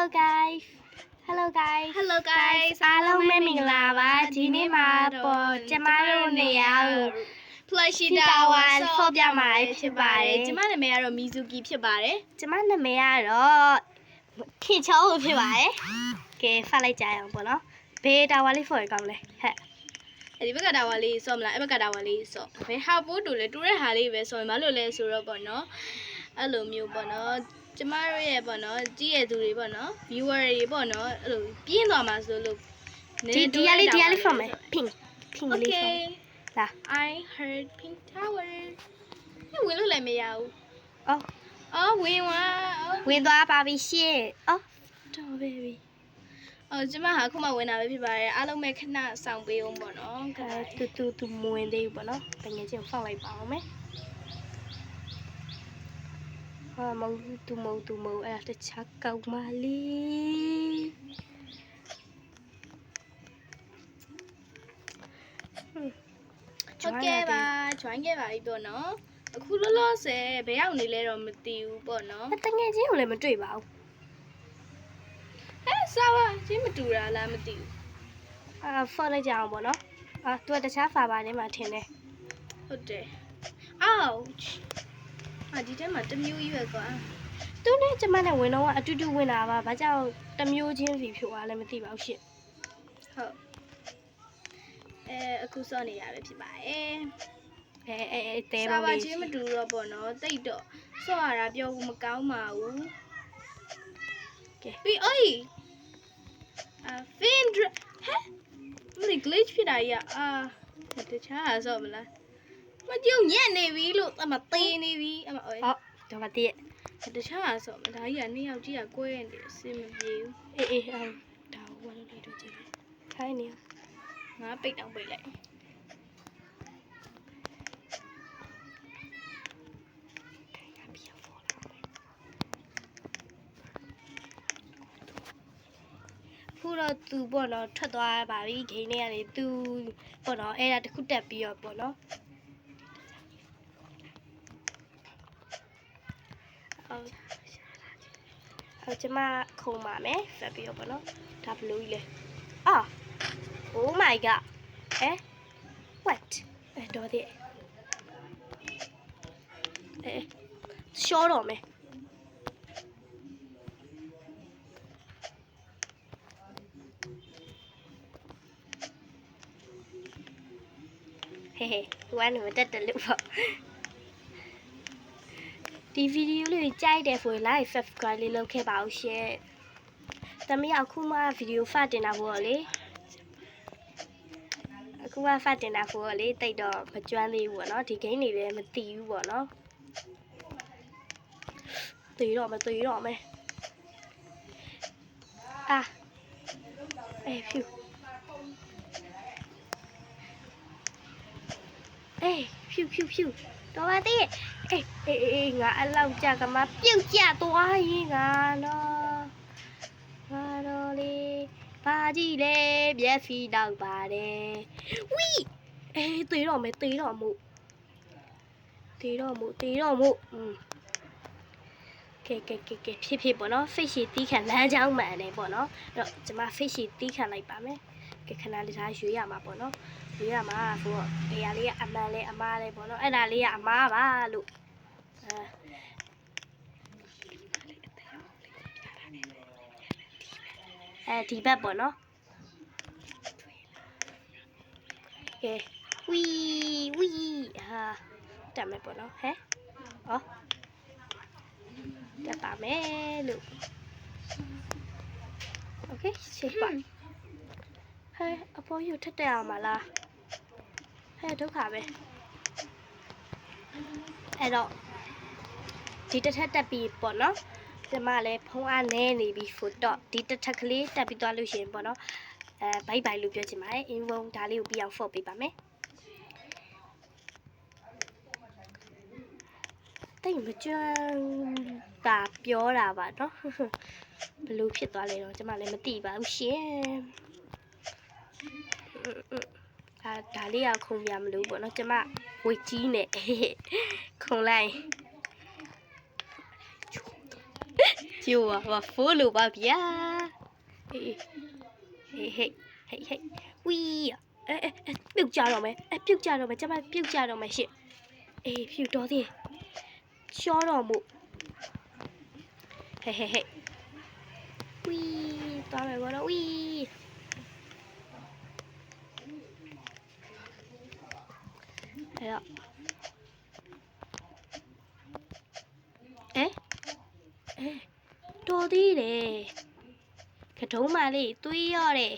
Hello guys Hello guys Hello guys အားလုံးပဲမင်္ဂလာပါဒီနေ့မှာပေါ်ကျမတို့နေရာကို Plushie Tower Tower ဖော်ပြမှာဖြစ်ပါတယ်ကျမနာမည်ကတော့ Mizuki ဖြစ်ပါတယ်ကျမနာမည်ကတော့ခင်ချောဖြစ်ပါတယ်ကဲဖတ်လိုက်ကြရအောင်ပေါ့နော်ဘေးတာဝါလေးဖော်ရကောင်းလဲဟဲ့အဲဒီဘက်က Tower လေးစော့မလားအဲ့ဘက်က Tower လေးစော့ဘယ်ဟာပိုးတူလဲတူတဲ့ဟာလေးပဲစော့ရင်ဘာလို့လဲဆိုတော့ပေါ့နော်အဲ့လိုမျိုးပေါ့နော် ကျမတို့ရဲ့ပေါ့နော်ကြည့်ရသူတွေပေါ့နော် viewer တွေပေါ့နော်အဲ့လိုပြင်းသွားမှာဆိုလို့ဒီဒီရလေးဒီရလေးဖော်မယ် pink pink လေးဖော် Okay လာ I heard Pink Tower အဲ့ဝင်လို့လည်းမရဘူးအော်အော်ဝင်သွားအော်ဝင်သွားပါပြီရှင့်အော်တော် baby အော်ကျမဟာအခုမှဝင်တာပဲဖြစ်ပါတယ်အားလုံးပဲခဏဆောင်ပေးအောင်ပေါ့နော်အဲတူတူတူမဝင်သေးဘူးပေါ့နော်တကယ်ချင်းဖောက်လိုက်ပါအောင်မယ် ဟာမဟုတ်တူမဟုတ်တူမဟုတ်အဲ့ဒါတခြားကောက်မလေးဟွန်းဟုတ်ကဲ့ပါ join ခဲ့ပါပြီပေါ့နော်အခုလောလောဆယ်ဘယ်ရောက်နေလဲတော့မသိဘူးပေါ့နော်အတငယ်ချင်းကိုလည်းမတွေ့ပါဘူးအဲစားပါချင်းမတူတာလားမသိဘူးအာဖောက်လိုက်ကြအောင်ပေါ့နော်အာသူကတခြားဖာပါနေမှာထင်တယ်ဟုတ်တယ် ouch အာဒီထဲမှာတစ်မျိုးကြီးပဲကွာသူနဲ့ကျမနဲ့ဝင်တော့ကအတူတူဝင်တာပါဘာကြောင့်တစ်မျိုးချင်းစီဖြို့သွားလဲမသိပါဘူးရှင့်ဟုတ်အဲအခုစောနေရပဲဖြစ်ပါတယ်အဲအဲအဲတဲပါစားပါလေးချင်းမတူတော့ပေါ့နော်တိတ်တော့စောရတာပြောဖို့မကောင်းပါဘူးကဲပြီးအိုးအာဖင်ဒရဟဲ့မလီ glitch ဖြစ်တာကြီးอ่ะအာတခြားဟာစောမလား မကြုံညက်နေပြီလို့အမသေးနေပြီအမအိုးဟောတော့မတည့်တခြားဟာစောမဒါကြီးကနှစ်ယောက်ကြီးကကွဲနေတယ်အဆင်မပြေဘူးအေးအေးအောင်ဒါဝါလို့လေးတော့ကြည့်ခိုင်းနေငါပိတ်တော့ပိတ်လိုက်ခုတော့သူပေါ့နော်ထွက်သွားပါပြီဂိမ်းထဲကနေသူပေါ့နော်အဲ့ဒါတစ်ခုတက်ပြီးတော့ပေါ့နော် ဟုတ်ဟုတ်ကျမခုံပါမယ်ဖက်ပြီးတော့ပေါ့နော်ဒါဘလူးကြီးလဲအာ oh my god အဲ what အဲတော့တဲ့အဲရှော့တော့မယ်ဟေးဟေးသူကနေမတက်တယ်လို့ပေါ့ ဒီဗီဒီယိုလေးကြိုက်တယ်ဆိုရင် like subscribe လေးလုပ်ခဲ့ပါဦးရှင်။တမီးအခုမှဗီဒီယိုဖတ်တင်တာပေါ့လေ။အခုမှဖတ်တင်တာဆိုတော့လေတိတ်တော့မကျွမ်းသေးဘူးပေါ့နော်ဒီဂိမ်းတွေလည်းမသိဘူးပေါ့နော်။သိတော့မသိတော့မယ်။အာအေးဖြူအေးဖြူဖြူဖြူတော်ပါသေး အေးအေးအေးငါအလောက်ကြကမှပြုတ်ကြသွားရင်ငါတော့ငါတော့လေဘာကြည့်လဲမျက်စိတော့ပါတယ်ဝီအေးတေးတော့မယ်တေးတော့မို့တေးတော့မို့တေးတော့မို့อืมကဲကဲကဲကဲဖြစ်ဖြစ်ပေါ့နော် fish ရှိတီးခံလမ်းကြောင်းမှန်တယ်ပေါ့နော်အဲ့တော့ကျွန်မ fish ရှိတီးခံလိုက်ပါမယ်ကဲခဏလေးသားရွေးရမှာပေါ့နော်ဒီကမှာဆိုတော့နေရာလေးကအမှန်လဲအမားလဲပေါ့နော်အဲ့ဒါလေးကအမားပါလို့ အဲအဲဒီဘက်ပေါ့နော်ကဲဝီဝီဟာတက်မယ်ပေါ့နော်ဟဲ့ဟောတက်ပါမယ်လို့โอเคရှေ့ပါဟဲ့အပေါ်ယူထက်တက်အောင်မလား ဟဲ့ဒုက္ခပဲအဲ့တော့ ဒီတစ်ထက်တက်ပြီးပေါ့နော်ကျမလည်းဖုံးအားနဲနေပြီဆိုတော့ဒီတစ်ထက်ကလေးတက်ပြီးသွားလို့ရှိရင်ပေါ့နော်အဲဘိုက်ဘိုင်လို့ပြောချင်ပါတယ်အင်းဝုံဒါလေးကိုပြအောင်ဖော့ပေးပါမယ်တိတ်မကြမ်းတာပြောတာပါနော်ဘယ်လိုဖြစ်သွားလဲတော့ကျမလည်းမသိပါဘူးရှင်ဒါဒါလေးကခုံပြမလို့ပေါ့နော်ကျမဝေကြီးနဲ့ခုံလိုက် ကျိုးပါဟိုဖိုးလို့ပါဗျာအေးဟေးဟေးဟေးဟေးဝီးအဲအဲအဲပြုတ်ကြတော့မယ်အဲပြုတ်ကြတော့မယ်ကျမပြုတ်ကြတော့မယ်ရှင့်အေးဖြူတော်သေးရှောတော့မို့ဟေးဟေးဟေးဝီးသွားမယ်ဘောတော့ဝီးအဲ့တော့အဲအဲ တော်သေးတယ်ကတုံးမလေးသွေးရော့တယ်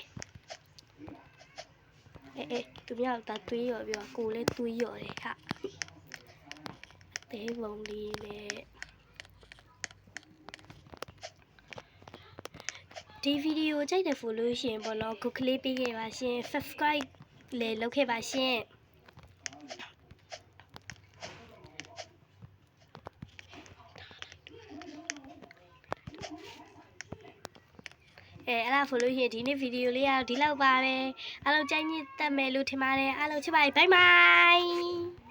အဲအဲသူမြောက်တာသွေးရော့ပြောကိုလည်းသွေးရော့တယ်ဟာအသေးပုံလေးနဲ့ဒီဗီဒီယိုကြိုက်တယ်ဆိုလို့ရှိရင်ပေါ့နော်ဂုတ်ကလေးပေးခဲ့ပါရှင် subscribe လည်းလုပ်ခဲ့ပါရှင် အဲအဲ့ဒါဆိုလို့ရှိရင်ဒီနေ့ဗီဒီယိုလေးကဒီလောက်ပါပဲအားလုံးကြိုက်ညစ်တတ်မယ်လို့ထင်ပါတယ်အားလုံးချစ်ပါတယ်ဘိုင်ဘိုင်